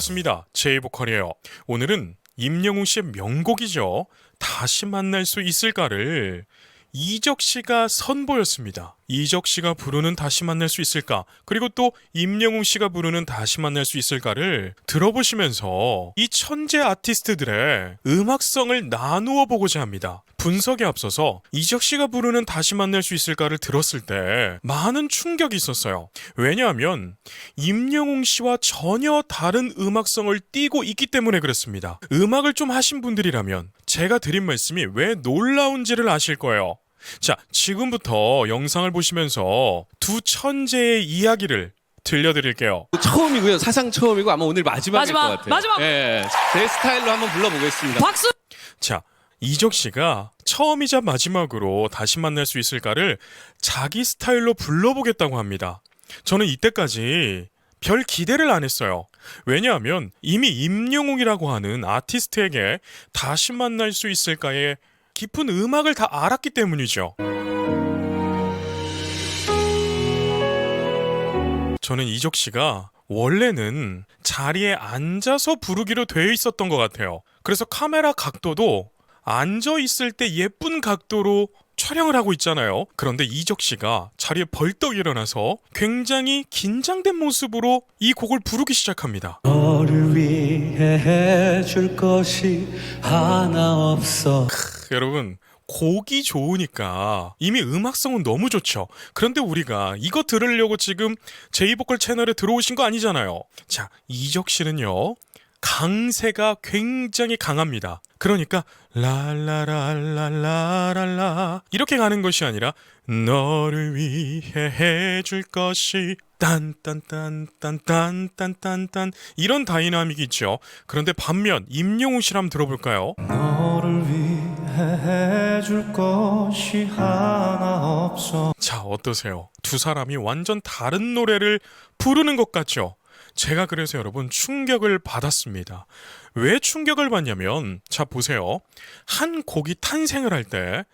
반갑습니다. 제이보컬이에요. 오늘은 임영웅 씨의 명곡이죠. 다시 만날 수 있을까를 이적 씨가 선보였습니다. 이적 씨가 부르는 다시 만날 수 있을까? 그리고 또 임영웅 씨가 부르는 다시 만날 수 있을까를 들어보시면서 이 천재 아티스트들의 음악성을 나누어 보고자 합니다. 분석에 앞서서 이적 씨가 부르는 다시 만날 수 있을까를 들었을 때 많은 충격이 있었어요. 왜냐하면 임영웅 씨와 전혀 다른 음악성을 띠고 있기 때문에 그렇습니다. 음악을 좀 하신 분들이라면 제가 드린 말씀이 왜 놀라운지를 아실 거예요. 자, 지금부터 영상을 보시면서 두 천재의 이야기를 들려드릴게요. 처음이고요. 사상 처음이고 아마 오늘 마지막일 마지막, 것 같아요. 마지막! 예, 제 스타일로 한번 불러보겠습니다. 박수! 자, 이적 씨가 처음이자 마지막으로 다시 만날 수 있을까를 자기 스타일로 불러보겠다고 합니다. 저는 이때까지 별 기대를 안 했어요. 왜냐하면 이미 임영웅이라고 하는 아티스트에게 다시 만날 수 있을까의 깊은 음악을 다 알았기 때문이죠. 저는 이적 씨가 원래는 자리에 앉아서 부르기로 되어 있었던 것 같아요. 그래서 카메라 각도도 앉아 있을 때 예쁜 각도로 촬영을 하고 있잖아요. 그런데 이적 씨가 자리에 벌떡 일어나서 굉장히 긴장된 모습으로 이 곡을 부르기 시작합니다. 너를 위해 해줄 것이 하나 없어 여러분 곡이 좋으니까 이미 음악성은 너무 좋죠. 그런데 우리가 이거 들으려고 지금 제이보컬 채널에 들어오신 거 아니잖아요. 자, 이적 씨는요. 강세가 굉장히 강합니다. 그러니까 랄라랄랄라랄라 이렇게 가는 것이 아니라 너를 위해 해줄 것이 딴딴딴딴딴딴딴딴 이런 다이나믹이 있죠. 그런데 반면 임영웅 씨를 한번 들어볼까요? 너를 위해 해줄 것이 하나 없어 자, 어떠세요? 두 사람이 완전 다른 노래를 부르는 것 같죠? 제가 그래서 여러분 충격을 받았습니다. 왜 충격을 받냐면, 자, 보세요. 한 곡이 탄생을 할 때,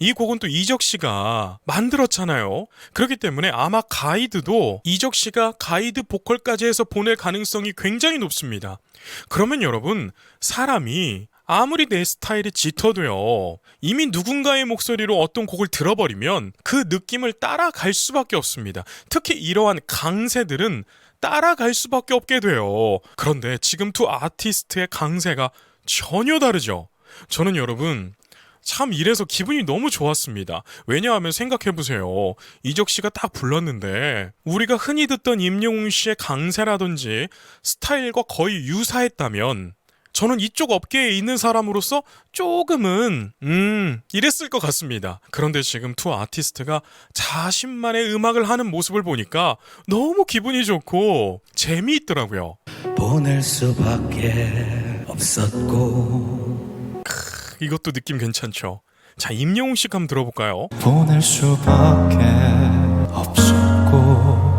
이 곡은 또 이적 씨가 만들었잖아요. 그렇기 때문에 아마 가이드도 이적 씨가 가이드 보컬까지 해서 보낼 가능성이 굉장히 높습니다. 그러면 여러분, 사람이 아무리 내 스타일이 짙어도요, 이미 누군가의 목소리로 어떤 곡을 들어버리면 그 느낌을 따라갈 수밖에 없습니다. 특히 이러한 강세들은 따라갈 수밖에 없게 돼요. 그런데 지금 두 아티스트의 강세가 전혀 다르죠. 저는 여러분, 참 이래서 기분이 너무 좋았습니다. 왜냐하면 생각해보세요. 이적 씨가 딱 불렀는데, 우리가 흔히 듣던 임영웅 씨의 강세라든지 스타일과 거의 유사했다면, 저는 이쪽 업계에 있는 사람으로서 조금은 음 이랬을 것 같습니다. 그런데 지금 투 아티스트가 자신만의 음악을 하는 모습을 보니까 너무 기분이 좋고 재미있더라고요. 보낼 수밖에 없었고 이것도 느낌 괜찮죠? 자 임영웅 씨 한번 들어볼까요? 보낼 수밖에 없었고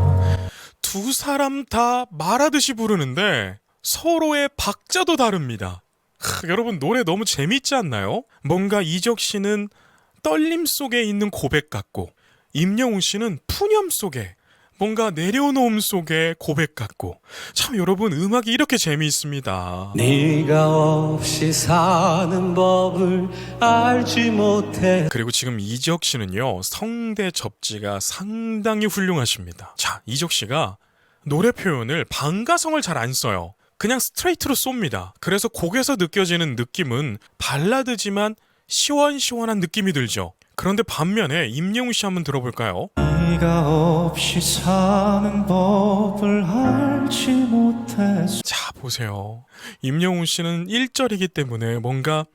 두 사람 다 말하듯이 부르는데 서로의 박자도 다릅니다. 하, 여러분 노래 너무 재밌지 않나요? 뭔가 이적 씨는 떨림 속에 있는 고백 같고 임영웅 씨는 푸념 속에 뭔가 내려놓음 속에 고백 같고 참 여러분 음악이 이렇게 재미있습니다. 네가 없이 사는 법을 알지 못해 그리고 지금 이적 씨는요 성대 접지가 상당히 훌륭하십니다. 자 이적 씨가 노래 표현을 반가성을 잘 안 써요. 그냥 스트레이트로 쏩니다. 그래서 곡에서 느껴지는 느낌은 발라드지만 시원시원한 느낌이 들죠. 그런데 반면에 임영웅 씨 한번 들어볼까요? 자 보세요. 임영웅 씨는 1절이기 때문에 뭔가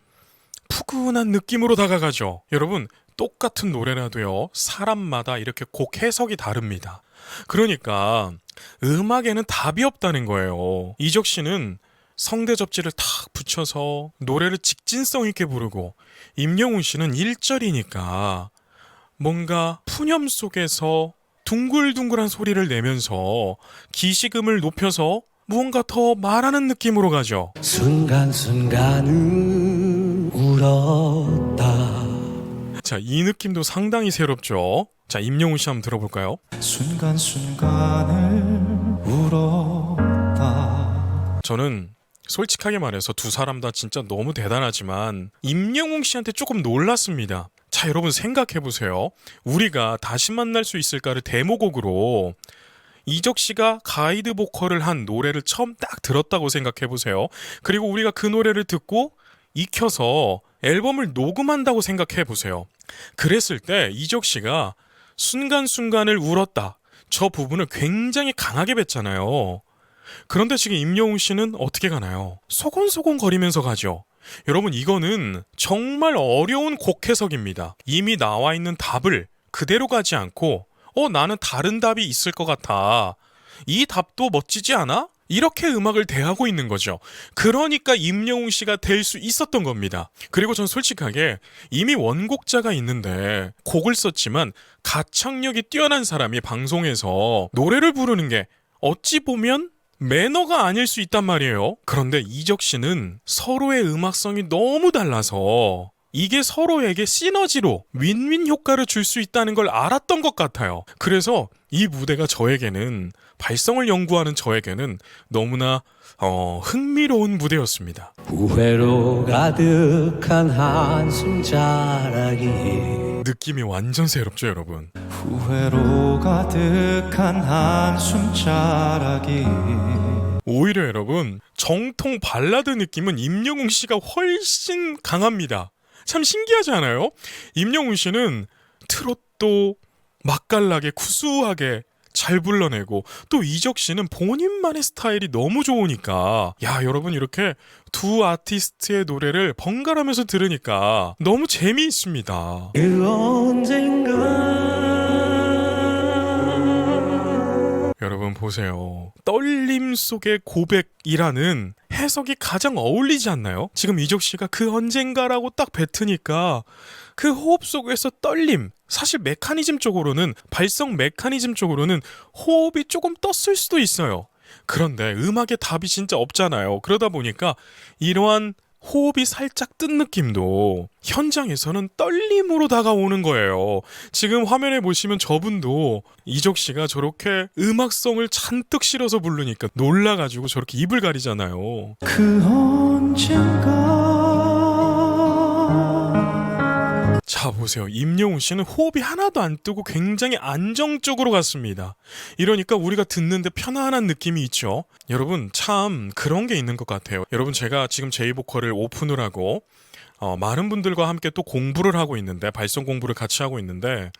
푸근한 느낌으로 다가가죠. 여러분 똑같은 노래라도요 사람마다 이렇게 곡 해석이 다릅니다. 그러니까 음악에는 답이 없다는 거예요. 이적 씨는 성대 접지를 탁 붙여서 노래를 직진성 있게 부르고 임영웅 씨는 1절이니까 뭔가 푸념 속에서 둥글둥글한 소리를 내면서 기시금을 높여서 무언가 더 말하는 느낌으로 가죠. 순간순간은 울었다 자, 이 느낌도 상당히 새롭죠. 자, 임영웅 씨 한번 들어볼까요? 순간순간을 울었다 저는 솔직하게 말해서 두 사람 다 진짜 너무 대단하지만 임영웅 씨한테 조금 놀랐습니다. 자, 여러분 생각해 보세요. 우리가 다시 만날 수 있을까를 데모곡으로 이적 씨가 가이드 보컬을 한 노래를 처음 딱 들었다고 생각해 보세요. 그리고 우리가 그 노래를 듣고 익혀서 앨범을 녹음한다고 생각해 보세요. 그랬을 때 이적 씨가 순간순간을 울었다. 저 부분을 굉장히 강하게 뱉잖아요. 그런데 지금 임영웅 씨는 어떻게 가나요? 소곤소곤 거리면서 가죠. 여러분 이거는 정말 어려운 곡 해석입니다. 이미 나와 있는 답을 그대로 가지 않고 어 나는 다른 답이 있을 것 같아. 이 답도 멋지지 않아? 이렇게 음악을 대하고 있는 거죠. 그러니까 임영웅 씨가 될 수 있었던 겁니다. 그리고 전 솔직하게 이미 원곡자가 있는데 곡을 썼지만 가창력이 뛰어난 사람이 방송에서 노래를 부르는 게 어찌 보면 매너가 아닐 수 있단 말이에요. 그런데 이적 씨는 서로의 음악성이 너무 달라서 이게 서로에게 시너지로 윈윈 효과를 줄 수 있다는 걸 알았던 것 같아요. 그래서 이 무대가 저에게는 발성을 연구하는 저에게는 너무나 어, 흥미로운 무대였습니다. 후회로 가득한 한숨 자락이 느낌이 완전 새롭죠, 여러분. 후회로 가득한 한숨 자락이 오히려 여러분 정통 발라드 느낌은 임영웅 씨가 훨씬 강합니다. 참 신기하지 않아요? 임영웅 씨는 트롯도 맛깔나게 구수하게 잘 불러내고 또 이적 씨는 본인만의 스타일이 너무 좋으니까 야 여러분 이렇게 두 아티스트의 노래를 번갈아면서 들으니까 너무 재미있습니다. 그 언젠가 여러분 보세요. 떨림 속의 고백이라는 해석이 가장 어울리지 않나요? 지금 이적 씨가 그 언젠가라고 딱 뱉으니까 그 호흡 속에서 떨림. 사실 메커니즘 쪽으로는 발성 메커니즘 쪽으로는 호흡이 조금 떴을 수도 있어요. 그런데 음악의 답이 진짜 없잖아요. 그러다 보니까 이러한 호흡이 살짝 뜬 느낌도 현장에서는 떨림으로 다가오는 거예요. 지금 화면에 보시면 저분도 이적 씨가 저렇게 음악성을 잔뜩 실어서 부르니까 놀라가지고 저렇게 입을 가리잖아요. 그 언젠가 자 보세요. 임영웅 씨는 호흡이 하나도 안 뜨고 굉장히 안정적으로 갔습니다. 이러니까 우리가 듣는데 편안한 느낌이 있죠. 여러분 참 그런 게 있는 것 같아요. 여러분 제가 지금 제이 보컬을 오픈을 하고 어, 많은 분들과 함께 또 공부를 하고 있는데 발성 공부를 같이 하고 있는데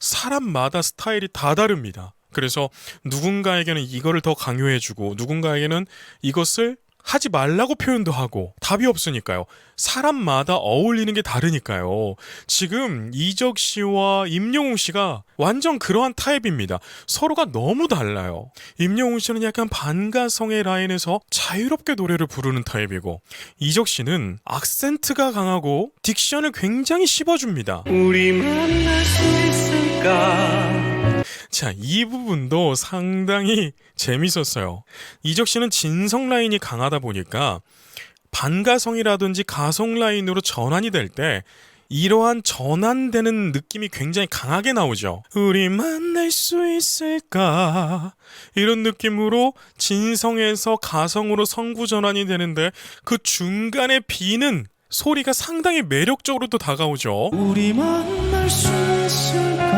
사람마다 스타일이 다 다릅니다. 그래서 누군가에게는 이거를 더 강요해주고 누군가에게는 이것을 하지 말라고 표현도 하고 답이 없으니까요. 사람마다 어울리는 게 다르니까요. 지금 이적 씨와 임영웅 씨가 완전 그러한 타입입니다. 서로가 너무 달라요. 임영웅 씨는 약간 반가성의 라인에서 자유롭게 노래를 부르는 타입이고 이적 씨는 악센트가 강하고 딕션을 굉장히 씹어줍니다. 우리 만날 수 있을까 자, 이 부분도 상당히 재밌었어요. 이적 씨는 진성 라인이 강하다 보니까 반가성이라든지 가성 라인으로 전환이 될 때 이러한 전환되는 느낌이 굉장히 강하게 나오죠. 우리 만날 수 있을까? 이런 느낌으로 진성에서 가성으로 성구 전환이 되는데 그 중간에 비는 소리가 상당히 매력적으로 또 다가오죠. 우리 만날 수 있을까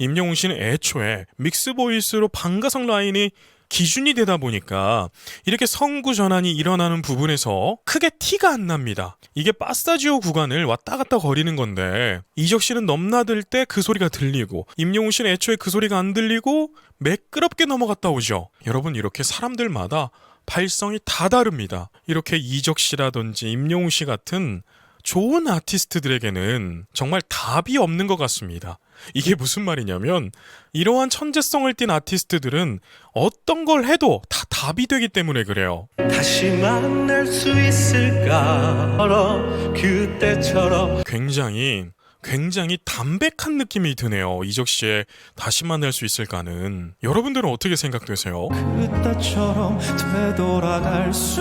임영웅 씨는 애초에 믹스 보이스로 반가성 라인이 기준이 되다 보니까 이렇게 성구 전환이 일어나는 부분에서 크게 티가 안 납니다. 이게 파스타지오 구간을 왔다 갔다 거리는 건데 이적 씨는 넘나들 때 그 소리가 들리고 임영웅 씨는 애초에 그 소리가 안 들리고 매끄럽게 넘어갔다 오죠. 여러분 이렇게 사람들마다 발성이 다 다릅니다. 이렇게 이적 씨라든지 임영웅 씨 같은 좋은 아티스트들에게는 정말 답이 없는 것 같습니다. 이게 무슨 말이냐면 이러한 천재성을 띤 아티스트들은 어떤 걸 해도 다 답이 되기 때문에 그래요. 다시 만날 수 있을까 그때처럼 굉장히 굉장히 담백한 느낌이 드네요. 이적 씨의 다시 만날 수 있을까는 여러분들은 어떻게 생각되세요? 그때처럼 되돌아갈 수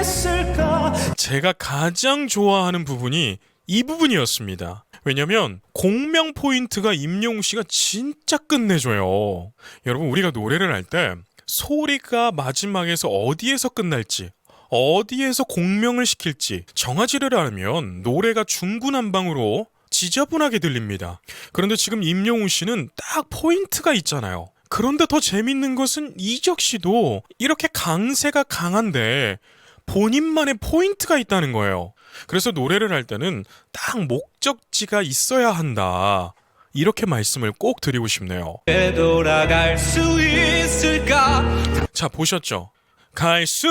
있을까 제가 가장 좋아하는 부분이 이 부분이었습니다. 왜냐면 공명 포인트가 임영웅 씨가 진짜 끝내줘요. 여러분 우리가 노래를 할 때 소리가 마지막에서 어디에서 끝날지 어디에서 공명을 시킬지 정하지를 않으면 노래가 중구난방으로 지저분하게 들립니다. 그런데 지금 임영웅 씨는 딱 포인트가 있잖아요. 그런데 더 재밌는 것은 이적 씨도 이렇게 강세가 강한데 본인만의 포인트가 있다는 거예요. 그래서 노래를 할 때는 딱 목적지가 있어야 한다. 이렇게 말씀을 꼭 드리고 싶네요. 되돌아갈 수 있을까 자, 보셨죠? 갈 수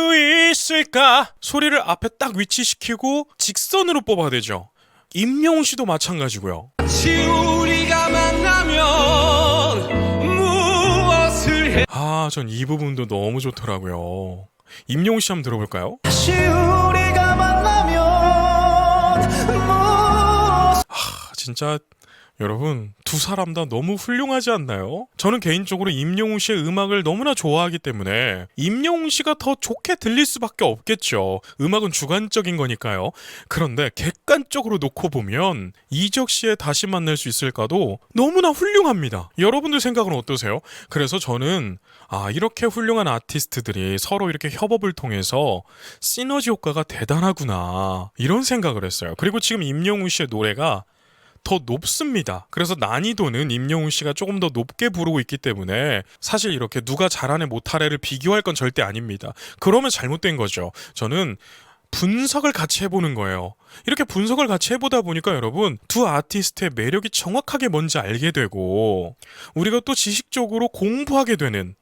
있을까? 소리를 앞에 딱 위치시키고 직선으로 뽑아야 되죠. 임영웅 씨도 마찬가지고요. 우리가 만나면 무엇을 해 아, 전 이 부분도 너무 좋더라고요. 임영웅 씨 한번 들어볼까요? 무엇을 아, 진짜 여러분 두 사람 다 너무 훌륭하지 않나요? 저는 개인적으로 임영웅 씨의 음악을 너무나 좋아하기 때문에 임영웅 씨가 더 좋게 들릴 수밖에 없겠죠. 음악은 주관적인 거니까요. 그런데 객관적으로 놓고 보면 이적 씨의 다시 만날 수 있을까도 너무나 훌륭합니다. 여러분들 생각은 어떠세요? 그래서 저는 아 이렇게 훌륭한 아티스트들이 서로 이렇게 협업을 통해서 시너지 효과가 대단하구나 이런 생각을 했어요. 그리고 지금 임영웅 씨의 노래가 더 높습니다. 그래서 난이도는 임영웅 씨가 조금 더 높게 부르고 있기 때문에 사실 이렇게 누가 잘하네 못하래를 비교할 건 절대 아닙니다. 그러면 잘못된 거죠. 저는 분석을 같이 해보는 거예요. 이렇게 분석을 같이 해보다 보니까 여러분 두 아티스트의 매력이 정확하게 뭔지 알게 되고 우리가 또 지식적으로 공부하게 되는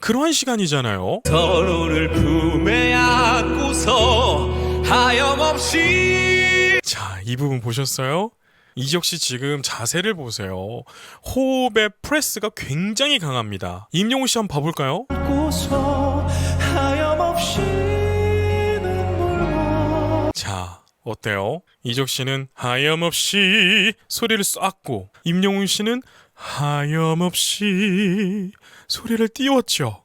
그러한 시간이잖아요. 서로를 품에 안고서 하염없이 자, 이 부분 보셨어요? 이적 씨 지금 자세를 보세요. 호흡의 프레스가 굉장히 강합니다. 임영웅 씨 한번 봐볼까요? 자, 어때요? 이적 씨는 하염없이 소리를 쐈고, 임영웅 씨는 하염없이 소리를 띄웠죠.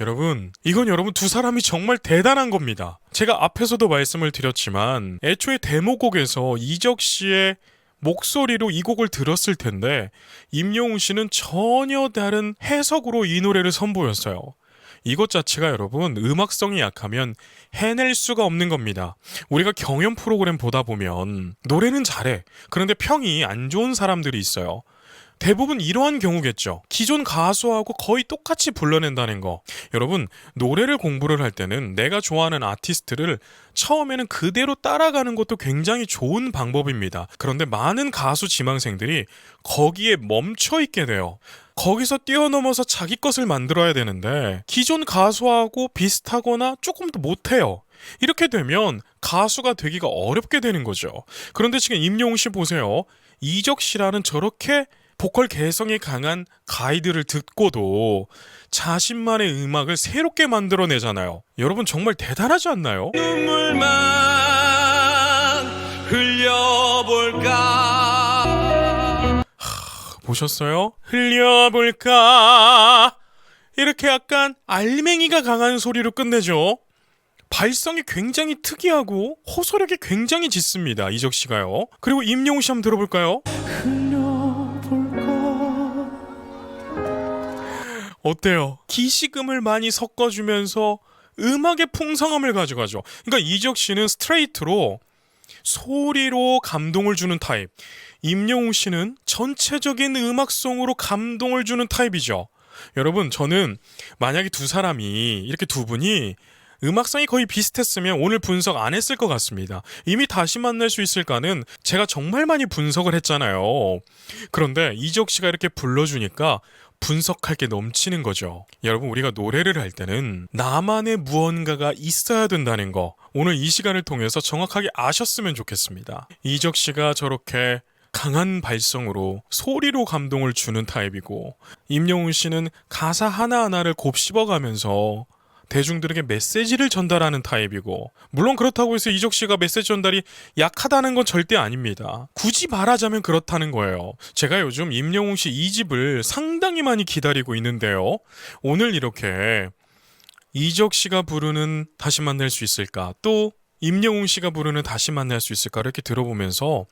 여러분, 이건 여러분 두 사람이 정말 대단한 겁니다. 제가 앞에서도 말씀을 드렸지만, 애초에 데모곡에서 이적 씨의 목소리로 이 곡을 들었을 텐데, 임영웅 씨는 전혀 다른 해석으로 이 노래를 선보였어요. 이것 자체가 여러분 음악성이 약하면 해낼 수가 없는 겁니다. 우리가 경연 프로그램 보다 보면 노래는 잘해. 그런데 평이 안 좋은 사람들이 있어요. 대부분 이러한 경우겠죠. 기존 가수하고 거의 똑같이 불러낸다는 거. 여러분, 노래를 공부를 할 때는 내가 좋아하는 아티스트를 처음에는 그대로 따라가는 것도 굉장히 좋은 방법입니다. 그런데 많은 가수 지망생들이 거기에 멈춰 있게 돼요. 거기서 뛰어넘어서 자기 것을 만들어야 되는데 기존 가수하고 비슷하거나 조금 더 못해요. 이렇게 되면 가수가 되기가 어렵게 되는 거죠. 그런데 지금 임영웅 씨 보세요. 이적 씨라는 저렇게 보컬 개성이 강한 가이드를 듣고도 자신만의 음악을 새롭게 만들어내잖아요. 여러분 정말 대단하지 않나요? 눈물만 흘려볼까 보셨어요? 흘려볼까? 이렇게 약간 알맹이가 강한 소리로 끝내죠. 발성이 굉장히 특이하고 호소력이 굉장히 짙습니다. 이적 씨가요. 그리고 임영웅 씨 한번 들어볼까요? 어때요? 기시금을 많이 섞어주면서 음악의 풍성함을 가져가죠. 그러니까 이적 씨는 스트레이트로 소리로 감동을 주는 타입. 임영웅 씨는 전체적인 음악성으로 감동을 주는 타입이죠. 여러분, 저는 만약에 두 사람이 이렇게 두 분이 음악성이 거의 비슷했으면 오늘 분석 안 했을 것 같습니다. 이미 다시 만날 수 있을까는 제가 정말 많이 분석을 했잖아요. 그런데 이적 씨가 이렇게 불러주니까 분석할 게 넘치는 거죠. 여러분, 우리가 노래를 할 때는 나만의 무언가가 있어야 된다는 거, 오늘 이 시간을 통해서 정확하게 아셨으면 좋겠습니다. 이적 씨가 저렇게 강한 발성으로 소리로 감동을 주는 타입이고, 임영웅 씨는 가사 하나하나를 곱씹어가면서 대중들에게 메시지를 전달하는 타입이고 물론 그렇다고 해서 이적 씨가 메시지 전달이 약하다는 건 절대 아닙니다. 굳이 말하자면 그렇다는 거예요. 제가 요즘 임영웅 씨 2집을 상당히 많이 기다리고 있는데요. 오늘 이렇게 이적 씨가 부르는 다시 만날 수 있을까 또 임영웅 씨가 부르는 다시 만날 수 있을까 이렇게 들어보면서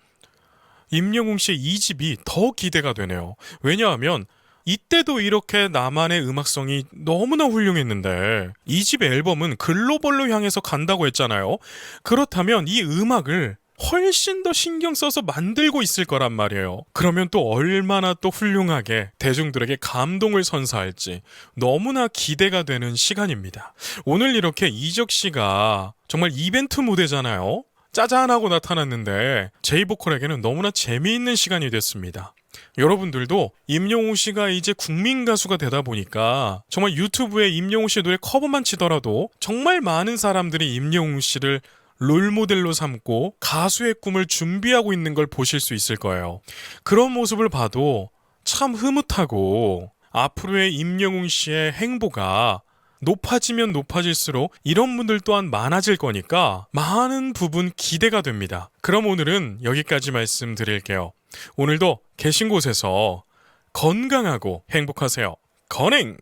임영웅 씨의 2집이 더 기대가 되네요. 왜냐하면 이때도 이렇게 나만의 음악성이 너무나 훌륭했는데 이 집 앨범은 글로벌로 향해서 간다고 했잖아요. 그렇다면 이 음악을 훨씬 더 신경 써서 만들고 있을 거란 말이에요. 그러면 또 얼마나 또 훌륭하게 대중들에게 감동을 선사할지 너무나 기대가 되는 시간입니다. 오늘 이렇게 이적 씨가 정말 이벤트 무대잖아요. 짜잔하고 나타났는데 제이보컬에게는 너무나 재미있는 시간이 됐습니다. 여러분들도 임영웅 씨가 이제 국민 가수가 되다 보니까 정말 유튜브에 임영웅 씨 노래 커버만 치더라도 정말 많은 사람들이 임영웅 씨를 롤모델로 삼고 가수의 꿈을 준비하고 있는 걸 보실 수 있을 거예요. 그런 모습을 봐도 참 흐뭇하고 앞으로의 임영웅 씨의 행보가 높아지면 높아질수록 이런 분들 또한 많아질 거니까 많은 부분 기대가 됩니다. 그럼 오늘은 여기까지 말씀드릴게요. 오늘도 계신 곳에서 건강하고 행복하세요. 건행!